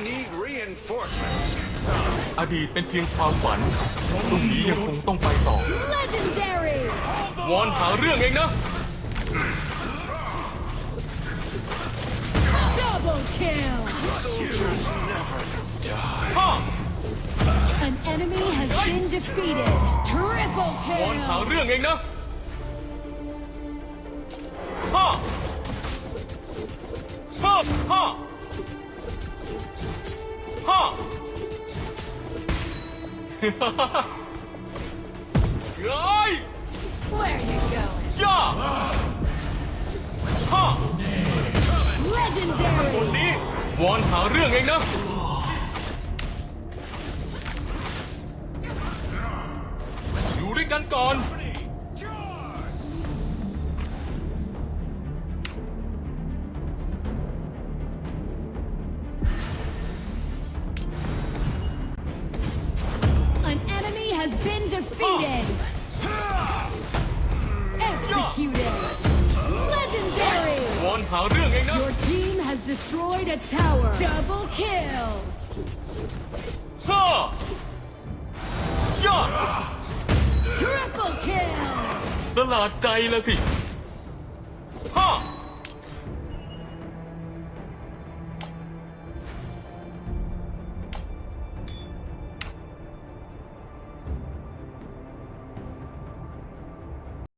อดีตเป็นเพียงความฝันตรงนี้ยังคงต้องไปต่อ Legendary วอนหาเรื่องเองนะ u h วอนหาเรื่องเองนะฮ่าฮ่าฮ่าเฮ้ย w ยาฮ่วอนหาเรื่องเองนะยู่ด้วกันก่อน been defeated! Executed! Legendary! Your team has destroyed a tower! Double kill! Triple kill! ตลาดใจละสิ